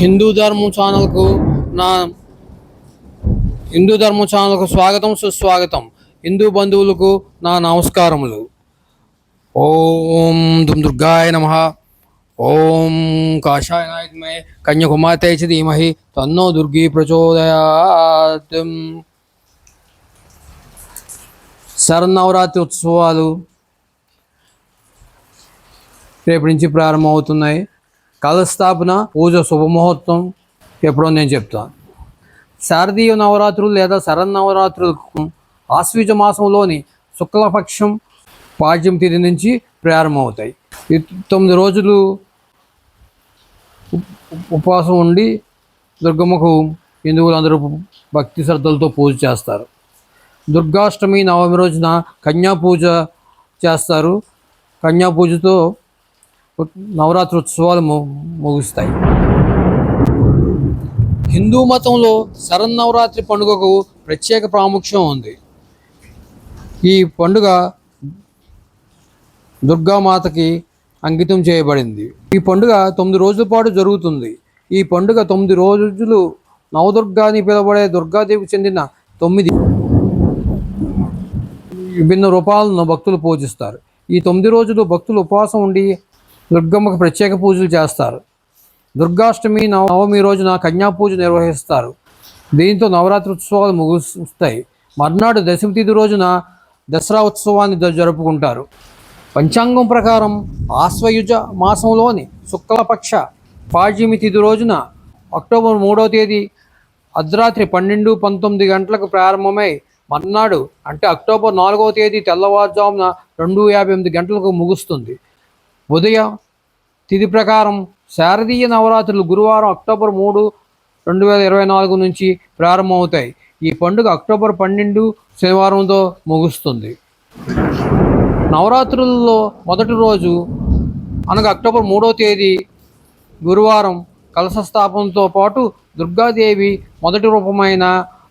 హిందూ ధర్మం ఛానల్కు నా హిందూ ధర్మం ఛానల్కు స్వాగతం సుస్వాగతం. హిందూ బంధువులకు నా నమస్కారములు. ఓం దుమ్ దుర్గాయ నమ. ఓం కాషాయ నాయకమే కన్యాకుమార్తె చ ధీమహి తన్నో దుర్గి ప్రచోదయాత్. శరన్నవరాత్రి ఉత్సవాలు రేపటి నుంచి ప్రారంభమవుతున్నాయి. కలస్థాపన పూజ శుభముహూర్తం ఎప్పుడో నేను చెప్తాను. శారదీయ నవరాత్రులు లేదా శరన్నవరాత్రులకు ఆశ్వీజ మాసంలోని శుక్లపక్షం పాడ్యం తిథి నుంచి ప్రారంభమవుతాయి. తొమ్మిది రోజులు ఉపవాసం ఉండి దుర్గమ్మకు హిందువులందరూ భక్తి శ్రద్ధలతో పూజ చేస్తారు. దుర్గాష్టమి నవమి రోజున కన్యా పూజ చేస్తారు. కన్యా పూజతో నవరాత్రి ఉత్సవాలు ము- ముగుస్తాయి. హిందూ మతంలో శరన్నవరాత్రి పండుగకు ప్రత్యేక ప్రాముఖ్యం ఉంది. ఈ పండుగ దుర్గామాతకి అంకితం చేయబడింది. ఈ పండుగ తొమ్మిది రోజుల పాటు జరుగుతుంది. ఈ పండుగ తొమ్మిది రోజులు నవదుర్గా అని పిలువబడే దుర్గాదేవికి చెందిన తొమ్మిది విభిన్న రూపాలను భక్తులు పూజిస్తారు. ఈ తొమ్మిది రోజులు భక్తులు ఉపవాసం ఉండి దుర్గమ్మకు ప్రత్యేక పూజలు చేస్తారు. దుర్గాష్టమి నవమి రోజున కన్యా పూజ నిర్వహిస్తారు. దీంతో నవరాత్రి ఉత్సవాలు ముగుస్తాయి. మర్నాడు దశమి తిథి రోజున దసరా ఉత్సవాన్ని జరుపుకుంటారు. పంచాంగం ప్రకారం ఆశ్వయుజ మాసంలోని శుక్లపక్ష పాడ్యమి తిథి రోజున అక్టోబర్ మూడవ తేదీ అర్ధరాత్రి పన్నెండు పంతొమ్మిది గంటలకు ప్రారంభమై మర్నాడు అంటే అక్టోబర్ నాలుగవ తేదీ తెల్లవారుజామున రెండు యాభై ఎనిమిది గంటలకు ముగుస్తుంది. ఉదయం తిథి ప్రకారం శారదీయ నవరాత్రులు గురువారం అక్టోబర్ మూడు రెండు వేల ఇరవై నాలుగు నుంచి ప్రారంభమవుతాయి. ఈ పండుగ అక్టోబర్ పన్నెండు శనివారంతో ముగుస్తుంది. నవరాత్రులలో మొదటి రోజు అనగా అక్టోబర్ మూడో తేదీ గురువారం కలశ స్థాపనతో పాటు దుర్గాదేవి మొదటి రూపమైన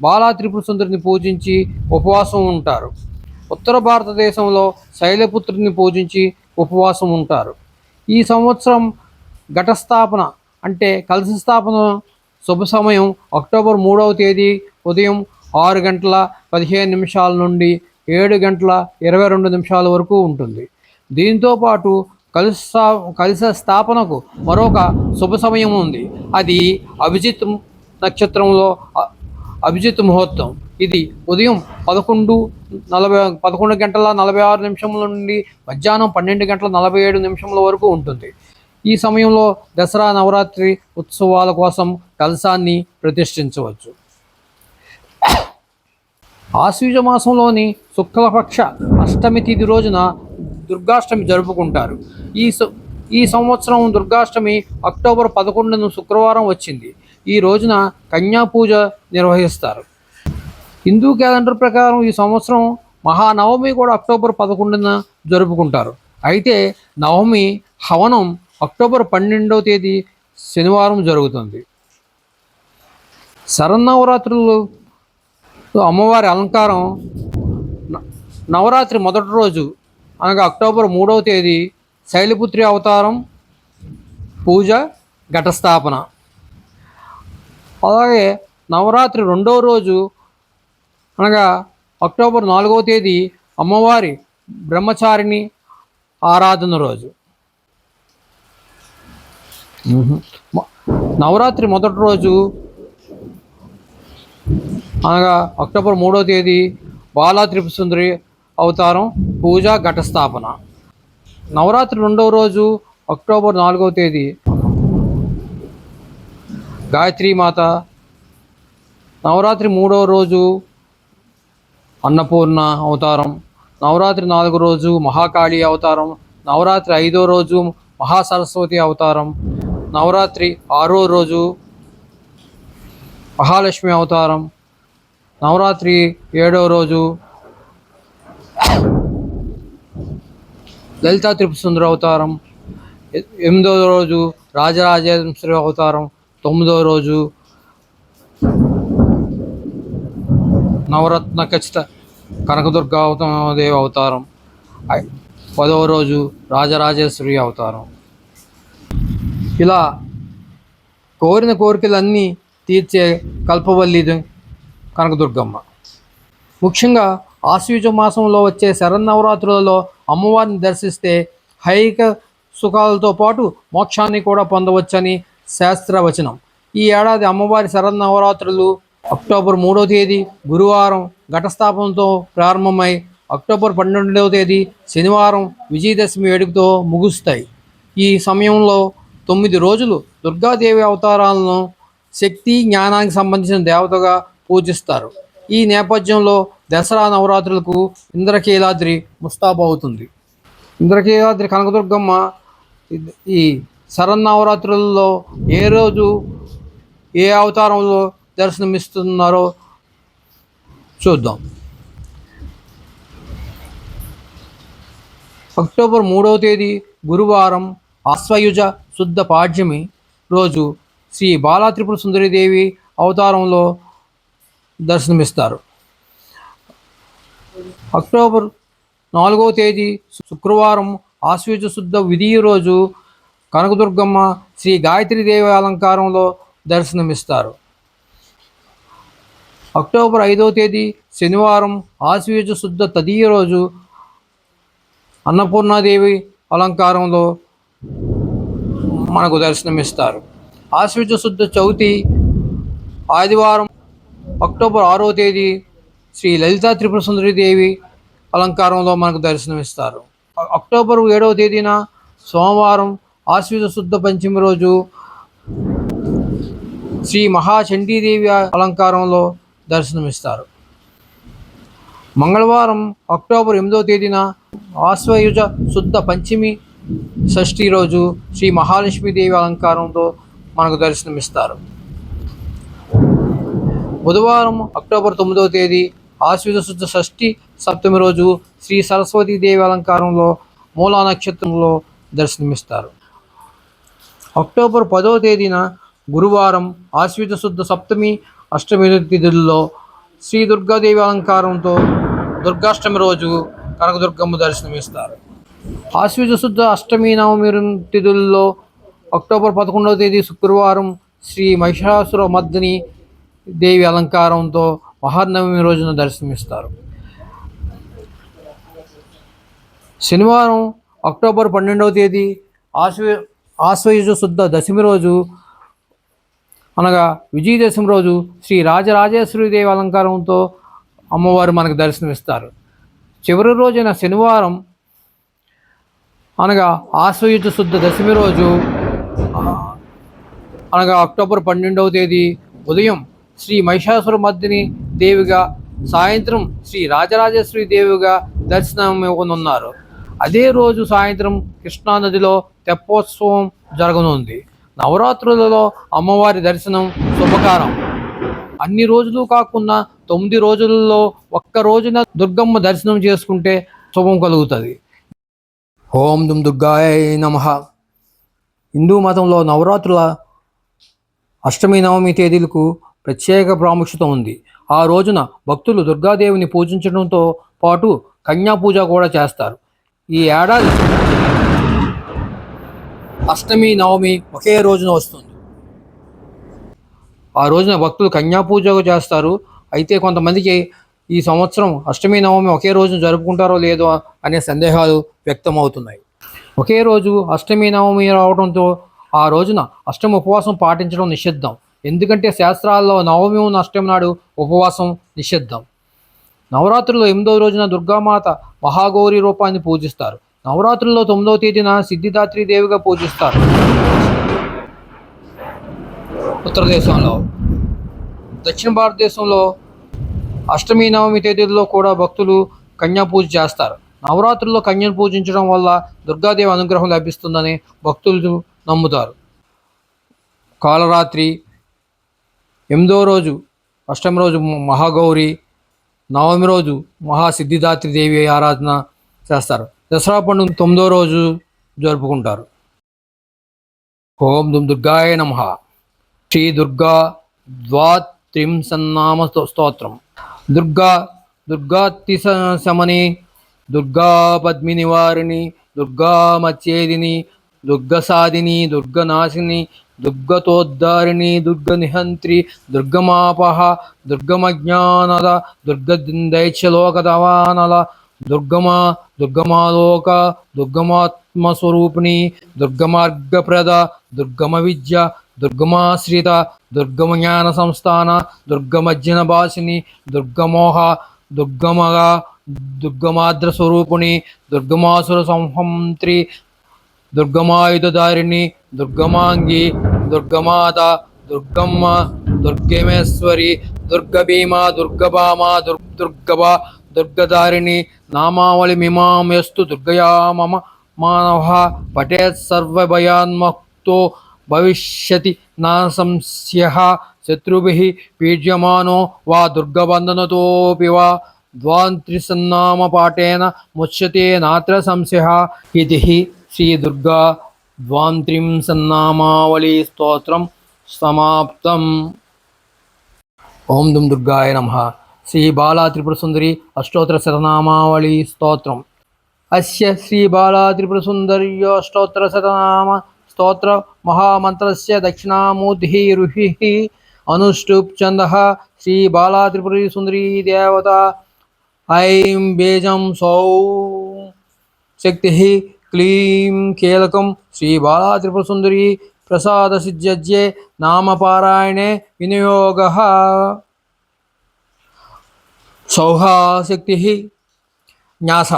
బాలా త్రిపుర సుందరిని పూజించి ఉపవాసం ఉంటారు. ఉత్తర భారతదేశంలో శైలపుత్రుని పూజించి ఉపవాసం ఉంటారు. ఈ సంవత్సరం ఘటస్థాపన అంటే కలశ స్థాపన శుభ సమయం అక్టోబర్ మూడవ తేదీ ఉదయం ఆరు గంటల పదిహేను నిమిషాల నుండి ఏడు గంటల ఇరవై రెండు నిమిషాల వరకు ఉంటుంది. దీంతో పాటు కలుష స్థాపనకు మరొక శుభ సమయం ఉంది. అది అభిజిత్ నక్షత్రంలో అభిజిత్ ముహూర్తం. ఇది ఉదయం పదకొండు నలభై పదకొండు గంటల నలభై ఆరు నిమిషముల నుండి మధ్యాహ్నం పన్నెండు గంటల నలభై ఏడు నిమిషముల వరకు ఉంటుంది. ఈ సమయంలో దసరా నవరాత్రి ఉత్సవాల కోసం కలసాన్ని ప్రతిష్ఠించవచ్చు. ఆశ్వీజ మాసంలోని శుక్లపక్ష అష్టమి తిథి రోజున దుర్గాష్టమి జరుపుకుంటారు. ఈ సం- ఈ సంవత్సరం దుర్గాష్టమి అక్టోబర్ పదకొండును శుక్రవారం వచ్చింది. ఈ రోజున కన్యా పూజ నిర్వహిస్తారు. హిందూ క్యాలెండర్ ప్రకారం ఈ సంవత్సరం మహానవమి కూడా అక్టోబర్ పదకొండున జరుపుకుంటారు. అయితే నవమి హవనం అక్టోబర్ పన్నెండవ తేదీ శనివారం జరుగుతుంది. శరన్నవరాత్రులు అమ్మవారి అలంకారం నవరాత్రి మొదటి రోజు అనగా అక్టోబర్ మూడవ తేదీ శైలిపుత్రి అవతారం పూజ ఘటస్థాపన. అలాగే నవరాత్రి రెండవ రోజు అనగా అక్టోబర్ నాలుగవ తేదీ అమ్మవారి బ్రహ్మచారిణి ఆరాధన రోజు. నవరాత్రి మొదటి రోజు అనగా అక్టోబర్ మూడవ తేదీ బాలా త్రిపుసుందరి అవతారం పూజ ఘటస్థాపన. నవరాత్రి రెండవ రోజు అక్టోబర్ నాలుగవ తేదీ గాయత్రీమాత నవరాత్రి మూడవ రోజు అన్నపూర్ణ అవతారం నవరాత్రి నాలుగో రోజు మహాకాళి అవతారం నవరాత్రి ఐదో రోజు మహాసరస్వతి అవతారం నవరాత్రి ఆరో రోజు మహాలక్ష్మి అవతారం నవరాత్రి ఏడో రోజు లలితా త్రిపుర అవతారం ఎనిమిదో రోజు రాజరాజేశ్వరి అవతారం తొమ్మిదో రోజు నవరత్న ఖచ్చిత కనకదుర్గ అవతారం. పదవ రోజు రాజరాజేశ్వరి అవతారం. ఇలా కోరిన కోరికలన్నీ తీర్చే కల్పవల్లి కనకదుర్గమ్మ. ముఖ్యంగా ఆశ్వీజ మాసంలో వచ్చే శరన్నవరాత్రులలో అమ్మవారిని దర్శిస్తే హైక సుఖాలతో పాటు మోక్షాన్ని కూడా పొందవచ్చని శాస్త్రవచనం. ఈ ఏడాది అమ్మవారి శరన్నవరాత్రులు అక్టోబర్ మూడవ తేదీ గురువారం ఘటస్థాపనతో ప్రారంభమై అక్టోబర్ పన్నెండవ తేదీ శనివారం విజయదశమి వేడుకతో ముగుస్తాయి. ఈ సమయంలో తొమ్మిది రోజులు దుర్గాదేవి అవతారాలను శక్తి జ్ఞానానికి సంబంధించిన దేవతగా పూజిస్తారు. ఈ నేపథ్యంలో దసరా నవరాత్రులకు ఇంద్రకీలాద్రి ముస్తాబు అవుతుంది. ఇంద్రకీలాద్రి కనకదుర్గమ్మ ఈ శరన్నవరాత్రులలో ఏ రోజు ఏ అవతారంలో దర్శనమిస్తున్నారో చూద్దాం. అక్టోబర్ మూడవ తేదీ గురువారం ఆశ్వయుజ శుద్ధ పాడ్యమి రోజు శ్రీ బాలా త్రిపుర సుందరీదేవి అవతారంలో దర్శనమిస్తారు. అక్టోబర్ నాలుగవ తేదీ శుక్రవారం ఆశ్వయుజ శుద్ధ విధి రోజు కనకదుర్గమ్మ శ్రీ గాయత్రీదేవి అలంకారంలో దర్శనమిస్తారు. అక్టోబర్ ఐదవ తేదీ శనివారం ఆశ్వయుజ శుద్ధ తదియ రోజు అన్నపూర్ణాదేవి అలంకారంలో మనకు దర్శనమిస్తారు. ఆశ్వయుజ శుద్ధ చవితి ఆదివారం అక్టోబర్ ఆరో తేదీ శ్రీ లలితా త్రిపుర సుందరీదేవి అలంకారంలో మనకు దర్శనమిస్తారు. అక్టోబర్ ఏడవ తేదీన సోమవారం ఆశ్వయుజ శుద్ధ పంచమి రోజు శ్రీ మహాచండీదేవి అలంకారంలో దర్శనమిస్తారు. మంగళవారం అక్టోబర్ ఎనిమిదవ తేదీన ఆశ్వయుజ శుద్ధ పంచమి షష్ఠి రోజు శ్రీ మహాలక్ష్మీదేవి అలంకారంతో మనకు దర్శనమిస్తారు. బుధవారం అక్టోబర్ తొమ్మిదవ తేదీ ఆశ్వయుజ శుద్ధ షష్ఠి సప్తమి రోజు శ్రీ సరస్వతి దేవి అలంకారంలో మూలా నక్షత్రంలో దర్శనమిస్తారు. అక్టోబర్ పదవ తేదీన గురువారం ఆశ్వయుజ శుద్ధ సప్తమి అష్టమి తిథుల్లో శ్రీ దుర్గాదేవి అలంకారంతో దుర్గాష్టమి రోజు కనకదుర్గమ్మ దర్శనమిస్తారు. ఆశ్వజ శుద్ధ అష్టమి నవమి తిథుల్లో అక్టోబర్ పదకొండవ తేదీ శుక్రవారం శ్రీ మహిషాసుర మర్దిని దేవి అలంకారంతో మహానవమి రోజున దర్శనమిస్తారు. శనివారం అక్టోబర్ పన్నెండవ తేదీ ఆశ్వ ఆశ్వయుజ శుద్ధ దశమి రోజు అనగా విజయదశమి రోజు శ్రీ రాజరాజేశ్వరి దేవి అలంకారంతో అమ్మవారు మనకు దర్శనమిస్తారు. చివరి రోజైన శనివారం అనగా ఆశ్వయుజ శుద్ధ దశమి రోజు అనగా అక్టోబర్ పన్నెండవ తేదీ ఉదయం శ్రీ మహిషాసుర మద్దిని దేవిగా సాయంత్రం శ్రీ రాజరాజేశ్వరి దేవిగా దర్శనం ఇవ్వనున్నారు. అదే రోజు సాయంత్రం కృష్ణానదిలో తెప్పోత్సవం జరగనుంది. నవరాత్రులలో అమ్మవారి దర్శనం శుభకారం. అన్ని రోజులు కాకుండా తొమ్మిది రోజులలో ఒక్క రోజున దుర్గమ్మ దర్శనం చేసుకుంటే శుభం కలుగుతుంది. ఓం దుమ్ దుర్గాయ నమ. హిందూ మతంలో నవరాత్రుల అష్టమి నవమి తేదీలకు ప్రత్యేక ప్రాముఖ్యత ఉంది. ఆ రోజున భక్తులు దుర్గాదేవిని పూజించడంతో పాటు కన్యా పూజ కూడా చేస్తారు. ఈ ఏడాది అష్టమి నవమి ఒకే రోజున వస్తుంది. ఆ రోజున భక్తులు కన్యాపూజ చేస్తారు. అయితే కొంతమందికి ఈ సంవత్సరం అష్టమి నవమి ఒకే రోజున జరుపుకుంటారో లేదో అనే సందేహాలు వ్యక్తమవుతున్నాయి. ఒకే రోజు అష్టమి నవమి రావడంతో ఆ రోజున అష్టమి ఉపవాసం పాటించడం నిషిద్ధం. ఎందుకంటే శాస్త్రాల్లో నవమి ఉన్న అష్టమి నాడు ఉపవాసం నిషిద్ధం. నవరాత్రిలో ఎనిమిదవ రోజున దుర్గామాత మహాగౌరి రూపాన్ని పూజిస్తారు. నవరాత్రుల్లో తొమ్మిదవ తేదీన సిద్ధిదాత్రి దేవిగా పూజిస్తారు. ఉత్తర దేశంలో దక్షిణ భారతదేశంలో అష్టమి నవమి తేదీల్లో కూడా భక్తులు కన్యా పూజ చేస్తారు. నవరాత్రుల్లో కన్యను పూజించడం వల్ల దుర్గాదేవి అనుగ్రహం లభిస్తుందని భక్తులు నమ్ముతారు. కాలరాత్రి ఎనిమిదో రోజు అష్టమి రోజు మహాగౌరి నవమి రోజు మహాసిద్ధిదాత్రి దేవి ఆరాధన చేస్తారు. దసరా పండుగ తొమ్మిదో రోజు జరుపుకుంటారు. ఓం దుమ్ దుర్గాయ నమ. శ్రీ దుర్గా ద్వాత్రింసన్నామ స్తోత్రం. దుర్గా దుర్గాతి శమని దుర్గా పద్మి నివారిణి దుర్గా మచ్చేదిని దుర్గసాదిని దుర్గనాశిని దుర్గతోద్ధారిణి దుర్గనిహంత్రి దుర్గమాపహ దుర్గమజ్ఞానద దుర్గ దైత్యలోకదవానల दुर्गमा, दुर्गमालोक, दुर्गमात्मस्वरूपिणी दुर्गम दुर्गमविद्य, दुर्गमाश्रित, दुर्गमज्ञानसंस्थान दुर्गमज्जनभाषिनी दुर्गमोह, दुर्गमग, दुर्गमाद्रस्वरूपिणी दुर्गमासुरसंहन्त्री दुर्गमायुधधारिणी, दुर्गमाङ्गी, दुर्गमाता, दुर्गम्मा, दुर्गमेश्वरी, दुर्गभीमा, दुर्गभामा दुर्गभा దుర్గధారిణి నామావళి మిమామస్తు దుర్గయా మమ మానవ పఠేత్ సర్వభయాన్మక్తో భవిష్యతి నా సంశయ శత్రుభి పీడ్యమానో వా దుర్గబంధనతోపి వా ద్వాంత్రిసన్నామ ద్వాంత్రిసన్నామపాఠేన ముచ్యతే నాత్ర సంశయ ఇది శ్రీ శ్రీదుర్గా ద్వాంత్రింసన్నామావళి స్తోత్రం సమాప్తం. ఓం దుం దుర్గాయ నమ. శ్రీ బాలా త్రిపుర సుందరి అష్టోత్తర శతనామావళి స్తోత్రం. అస్య శ్రీ బాలా త్రిపుర సుందర్య అష్టోత్తర శతనామ స్తోత్ర మహామంత్రస్య దక్షిణామూర్తిः రుహి అనుష్టుప్ చంద శ్రీ బాలా త్రిపురీ సుందరీ దేవత. ఐం బీజం సౌ శక్తి క్లీం కీలకం శ్రీ బాలా త్రిపుర సుందరీ ప్రసాద సిద్ధ్యజ్యే నామపారాయణే వినియోగ. సౌహాశక్తి న్యాస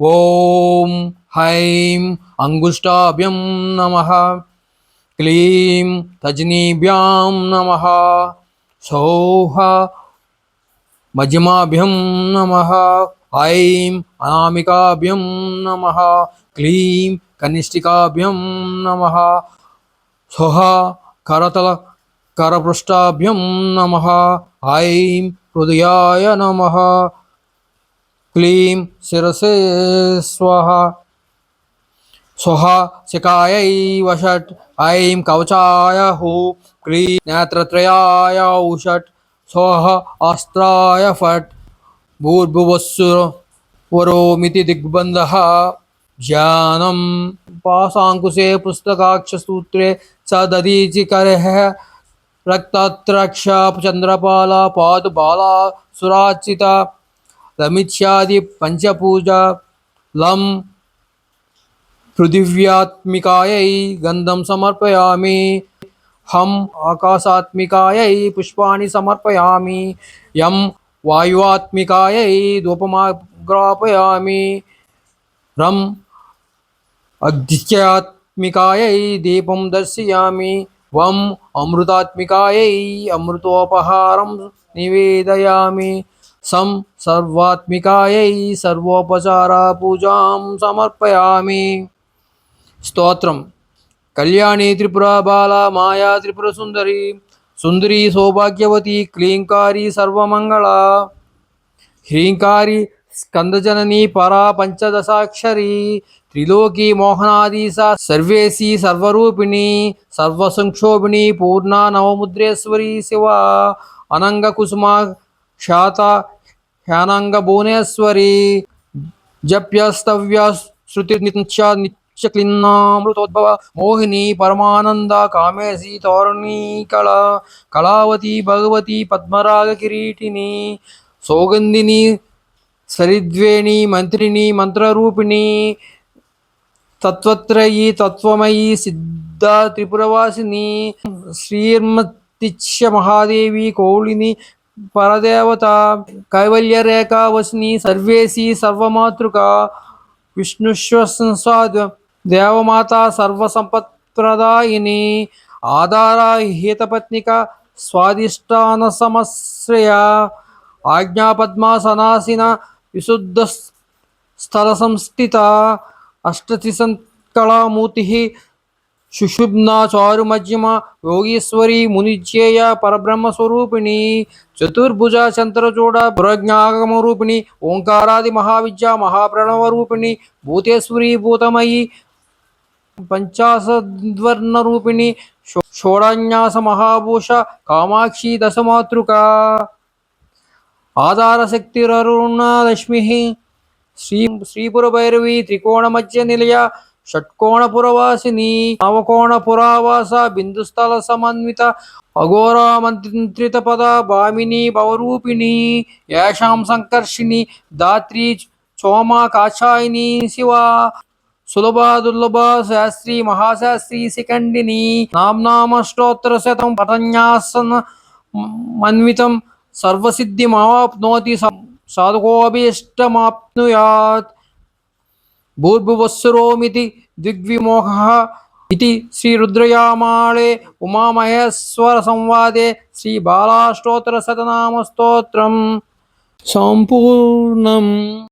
ఓం హైం అంగుష్టాభ్యం నమ క్లీం తజ్నీభ్యాం నమ సౌహ మధ్యమాభ్యం నమ ఐం అనామికాభ్యం నమ క్లీం కనిష్ఠికాభ్యం నమ స్వహ కరతల కరపృష్టాభ్యం నమ ఐం हृदयाय नमः। क्लीं शिरसे स्वाहा। स्वाहा शिखायै वषट्। ऐं कवचाय हो क्रीं नेत्रत्रयाय उषट् स्वः अस्त्राय फट्। भूर्भुवस्सुरवरोमिति दिग्बन्धः। ज्ञानं। पाशाङ्कुशे पुस्तकाक्षसूत्रे स दधीचिकरः रक्तात्रक्षा चन्द्रपाला सुरार्चित सुराचिता रमित्यादिपञ्चपूजा लं पृथिव्यात्मकाय गंधम समर्पयामी हम आकाशात्मकाय पुष्पाणि समर्पयामी यम वायुवात्मिकायै धूपमाग्रापयामि रम अग्नित्यात्मिकायै दीपम दर्शयामि రం వం అమృతాత్మికాయై అమృతోపహారం నివేదయామి సం సర్వాత్మికాయై సర్వోపచార పూజాం సమర్పయామి స్తోత్రం కళ్యాణి త్రిపుర బాల మాయా త్రిపుర సుందరి సుందరి సౌభాగ్యవతి క్లీంకారి సర్వమంగళ హ్రీంకారి స్కందజనని పరా పంచదశాక్షరి త్రిలోకి మోహనాదీశ సర్వేసి సర్వరూపిణి సర్వసంక్షోభిణి పూర్ణ నవముద్రేశ్వరి శివ అనంగ కుసుమ క్షాత హ్యానంగ భువనేశ్వరి జప్యస్తవ్య శృతి నిత్య నిత్యక్లిన్నామృతోద్భవ మోహిని పరమానంద కామేశి తోరణీ కళ కళావతి భగవతి పద్మరాగ కిరీటిని సౌగంధిని సరిద్వేణి మంత్రిని మంత్రరూపిణి తత్వత్రయీ తత్వమయీ సిద్ధ త్రిపురవాసిని శ్రీర్మతిక్ష మహాదేవి కౌళిని పరదేవత కైవల్యరేఖావసిని వసిని సర్వేసి సర్వమాతృక విష్ణుశ్వసంసాద్ దేవమాత సర్వసంపత్ప్రదాయిని ఆధార హితపత్నిక స్వాదిష్టాన సమశ్రయ ఆజ్ఞాపద్మాసనాసిన విశుద్ధ స్థల సంస్థిత अष्टतिसङ्कलामूर्तिः शुशुब्ना चारुमज्यमा योगीश्वरी मुनिजेय परब्रह्मस्वरूपिणी, चतुर्भुजा चन्द्रचूड प्रज्ञागमरूपिणी, ओंकारादि महाविद्या महाप्रणवरूपिणी, भूतेश्वरी भूतमयी पञ्चाशद्वर्णरूपिणी षोड़ास षोडन्यासमहाभूष कामाक्षी दशमातृका, आधारशक्तिररुणालक्ष्मीः శ్రీ శ్రీపురభైరవి త్రికోణ మధ్య నిలయ షట్కోణపురవాసిని నవకోణపురావాస బిందుస్థల సమన్విత అఘోరామంత్రిత పద భామిని భవరూపిణి యాషాం సంకర్షిణి దాత్రి చోమా కాచాయిని శివ సులభ దుర్లభ శాస్త్రి మహాశాస్త్రి శిఖండిని నామ్నామష్టోత్తర శతం పఠన్యాసన మన్వితం సర్వసిద్ధి మావాప్నోతి සාධකෝභිෂ්ටමාප්නුයාත් බූර්භවස්සරෝමිති දිග්විමෝහහ ඉති ශ්‍රී රුද්‍රයාමාලේ උමාමහේස්වර සංවාදේ ශ්‍රී බාලාෂ්ටෝතර සතනාම ස්තෝත්‍රම් සම්පූර්ණම්